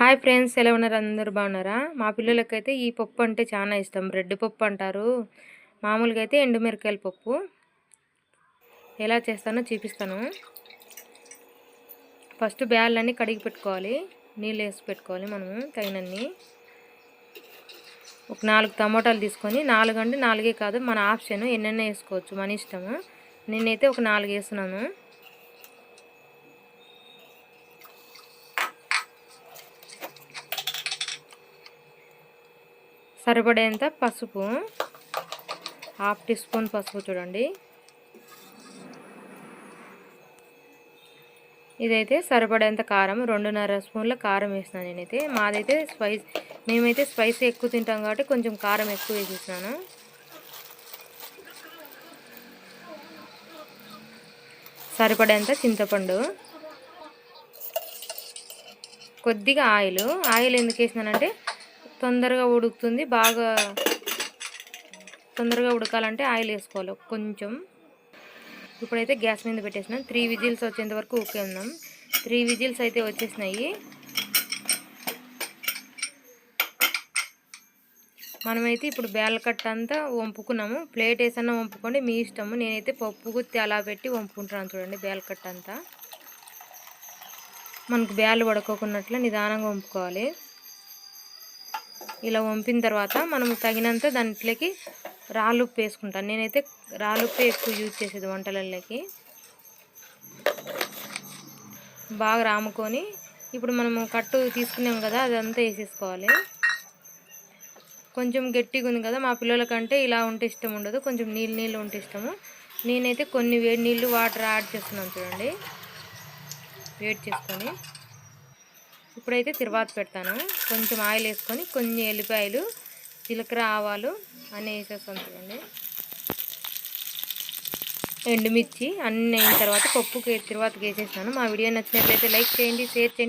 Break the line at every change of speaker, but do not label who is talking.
Hi friends ఎలా ఉన్నారు? అందరూ బాగున్నారా? మా పిల్లలకైతే ఈ పప్పు అంటే చాలా ఇష్టం. బ్రెడ్ పప్పు అంటారు. మామూలుగా అయితే ఎండుమిరకాయల పప్పు. ఎలా చేస్తానో చూపిస్తాను. ఫస్ట్ బ్యాళ్ళన్నీ కడిగి పెట్టుకోవాలి. నీళ్ళు వేసి పెట్టుకోవాలి మనము తగినన్ని. ఒక నాలుగు టమోటాలు తీసుకొని నాలుగు అంటే నాలుగే కాదు మన ఆప్షన్ ఎన్నెన్న వేసుకోవచ్చు మన ఇష్టము. నేనైతే ఒక నాలుగు వేస్తున్నాను సరిపడేంత పసుపు. హాఫ్ టీ స్పూన్ పసుపు చూడండి. ఇదైతే సరిపడేంత కారం రెండున్నర స్పూన్ల కారం వేసినాను నేనైతే. మాదైతే స్పైస్ మేమైతే స్పైసీ ఎక్కువ తింటాం కాబట్టి కొంచెం కారం ఎక్కువ వేసేసినాను. సరిపడేంత చింతపండు. కొద్దిగా ఆయిల్. ఆయిల్ ఎందుకు వేసినానంటే తొందరగా ఉడుకుతుంది. బాగా తొందరగా ఉడకాలంటే ఆయిల్ వేసుకోవాలి కొంచెం. ఇప్పుడైతే గ్యాస్ మీద పెట్టేసినాం. త్రీ విజిల్స్ వచ్చేంత వరకు ఊకే ఉన్నాం. త్రీ విజిల్స్ అయితే వచ్చేసినాయి. మనమైతే ఇప్పుడు బేలకట్ట అంతా వంపుకున్నాము. ప్లేట్ వేసన్నా వంపుకోండి. మీ ఇష్టము. నేనైతే పప్పు గుత్తి అలా పెట్టి వంపుకుంటున్నాను చూడండి బేలకట్ట అంతా. మనకు బ్యాలు పడుకోకున్నట్లు నిదానంగా వంపుకోవాలి. ఇలా వంపిన తర్వాత మనం తగినంత దాంట్లోకి రాళ్ళుప్పు వేసుకుంటాను. నేనైతే రాళ్ళుప్పు ఎక్కువ యూజ్ చేసేది వంటలలోకి. బాగా రాముకొని ఇప్పుడు మనము కట్టు తీసుకున్నాం కదా అదంతా వేసేసుకోవాలి. కొంచెం గట్టిగా ఉంది కదా మా పిల్లలకంటే ఇలా ఉంటే ఇష్టం ఉండదు. కొంచెం నీళ్ళు నీళ్ళు ఉంటే ఇష్టము. నేనైతే కొన్ని వేడి నీళ్ళు వాటర్ యాడ్ చేస్తున్నాను చూడండి. వేడి చేసుకొని. ఇప్పుడైతే తిరువాత పెడతాను. కొంచెం ఆయిల్ వేసుకొని కొన్ని ఎల్లిపాయలు జీలకర్ర ఆవాలు అన్నీ వేసేస్తాను చూడండి. ఎండుమిర్చి అన్నీ అయిన తర్వాత పప్పుకి తిరువాతకి వేసేస్తాను. మా వీడియో నచ్చినట్లయితే లైక్ చేయండి షేర్ చేయండి